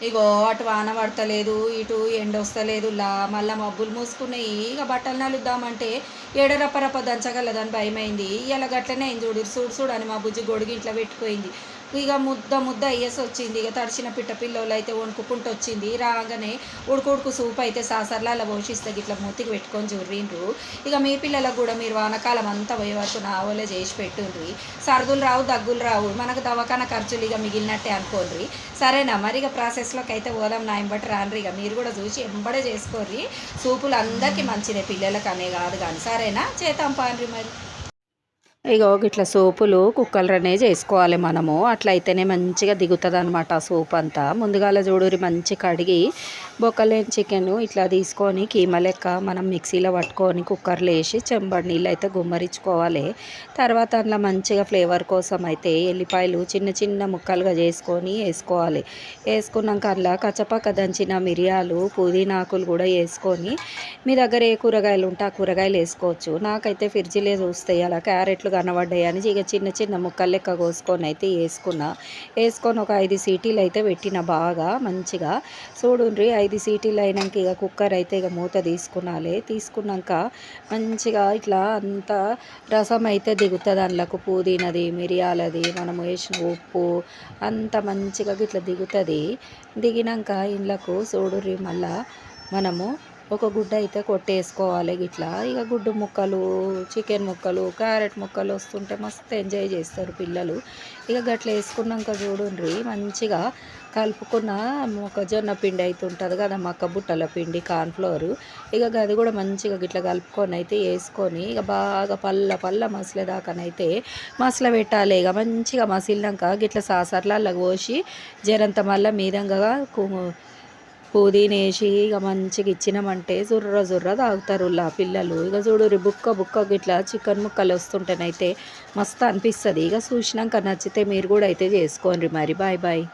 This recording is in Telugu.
ఇగో అటు వాన పడతలేదు ఇటు ఎండ వస్తలేదు లా మళ్ళీ మబ్బులు మూసుకున్నాయి. ఇక బట్టలు నలుద్దామంటే ఏడరప్పరప్ప దంచగలదని భయమైంది. ఇలా గట్లనే అయింది చూడు చూడు చూడు అని మా బుజ్జి గొడుగు ఇంట్లో పెట్టుకోయింది ఇక ముద్ద ముద్ద అయ్యేసి వచ్చింది. ఇక తడిచిన పిట్ట పిల్లలు అయితే వణుకుకుంటూ వచ్చింది రాగానే ఉడుకు ఉడుకు సూప్ అయితే సాసర్లా అలా పోషిస్తే ఇట్లా మూతికి పెట్టుకొని చూర్రిండ్రు ఇక మీ పిల్లలకు కూడా మీరు వానకాలం అంతా పోయే వరకు నావోలే చేసి పెట్టుండ్రి. సర్దులు రావు దగ్గులు రావు. మనకు దవాఖాన ఖర్చులు ఇక మిగిలినట్టే అనుకోండి సరేనా? మరి ఇక ప్రాసెస్లోకి అయితే పోదాం నాయం బట్టి రాన్రి ఇక మీరు కూడా చూసి ఎంబడే చేసుకోర్రి. సూపులు అందరికీ మంచిదే పిల్లలకు అనే కాదు కానీ. సరేనా? చేతాం పాన్రి మరి. ఇగో ఇట్లా సోపులు కుక్కలనే చేసుకోవాలి మనము. అట్లయితేనే మంచిగా దిగుతుంది అనమాట సూప్ అంతా. ముందుగాల చూడురి మంచి కడిగి బొక్కలేని చికెన్ ఇట్లా తీసుకొని కీమ లెక్క మనం మిక్సీలో పట్టుకొని కుక్కర్లో వేసి చెంబడి నీళ్ళు అయితే గుమ్మరించుకోవాలి. తర్వాత అందులో మంచిగా ఫ్లేవర్ కోసం అయితే ఎల్లిపాయలు చిన్న చిన్న ముక్కలుగా చేసుకొని వేసుకోవాలి. వేసుకున్నాక అందులో కచ్చపక్క దంచిన మిరియాలు పుదీనాకులు కూడా వేసుకొని మీ దగ్గర ఏ కూరగాయలు ఉంటే ఆ కూరగాయలు వేసుకోవచ్చు. నాకైతే ఫ్రిడ్జ్లే చూస్తే అలా క్యారెట్లు కనబడ్డాయి అని ఇక చిన్న చిన్న ముక్కలు లెక్క కోసుకొని అయితే వేసుకున్నా. వేసుకొని ఒక ఐదు సీటీలు అయితే పెట్టిన బాగా మంచిగా. చూడుండ్రి ఐదు సీటీలు అయినాక ఇక కుక్కర్ అయితే ఇక మూత తీసుకున్నాలి. తీసుకున్నాక మంచిగా ఇట్లా అంత రసం అయితే దిగుతుంది అందులోకి. పుదీనది మిరియాలది మనం వేసిన ఉప్పు అంత మంచిగా ఇట్లా దిగుతుంది. దిగినాక ఇండ్లకు చూడుర్రి మళ్ళా మనము ఒక గుడ్డ అయితే కొట్టేసుకోవాలి ఇట్లా ఇక గుడ్డు ముక్కలు చికెన్ ముక్కలు క్యారెట్ ముక్కలు వస్తుంటే మస్తు ఎంజాయ్ చేస్తారు పిల్లలు. ఇక గట్ల వేసుకున్నాక చూడండి మంచిగా కలుపుకున్న మొక్కజొన్న పిండి అయితే ఉంటుంది కదా మక్క బుట్టల పిండి కార్న్ఫ్లోర్ ఇక అది కూడా మంచిగా గిట్ల కలుపుకొని అయితే వేసుకొని ఇక బాగా పల్ల పల్ల మసలేదాకనైతే మసల పెట్టాలి. ఇక మంచిగా మసిలినాక గిట్ల సాసర్లల్లా పోసి జరంత మళ్ళీ మీదంగా పుదీనా వేసి ఇక మంచిగా ఇచ్చినామంటే జుర్ర జుర్ర తాగుతారు ఇలా పిల్లలు. ఇక చూడు బుక్క బుక్క ఇట్లా చికెన్ ముక్కలు వస్తుంటేనైతే మస్తు అనిపిస్తుంది. ఇక చూసినాక నచ్చితే మీరు కూడా అయితే చేసుకోండి మరి. Bye bye.